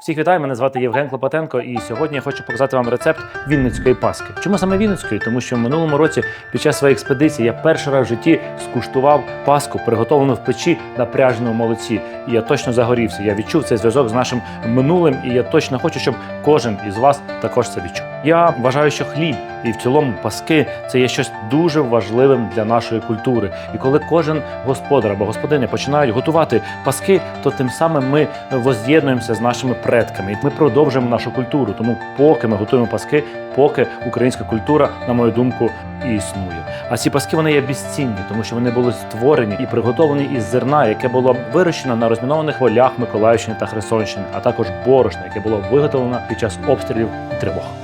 Всіх вітаю, мене звати Євген Клопотенко, і сьогодні я хочу показати вам рецепт вінницької паски. Чому саме вінницької? Тому що в минулому році під час своєї експедиції я перший раз в житті скуштував паску, приготовлену в печі на пряжному молоці. І я точно загорівся. Я відчув цей зв'язок з нашим минулим, і я точно хочу, щоб кожен із вас також це відчув. Я вважаю, що хліб і в цілому паски це є щось дуже важливим для нашої культури. І коли кожен господар або господиня починають готувати паски, то тим самим ми воз'єднуємося з нашими предками. І ми продовжуємо нашу культуру. Тому, поки ми готуємо паски, поки українська культура, на мою думку, і існує. А ці паски вони є безцінні, тому що вони були створені і приготовані із зерна, яке було вирощено на розмінованих полях Миколаївщини та Херсонщини, а також борошна, яке було виготовлено під час обстрілів тривог.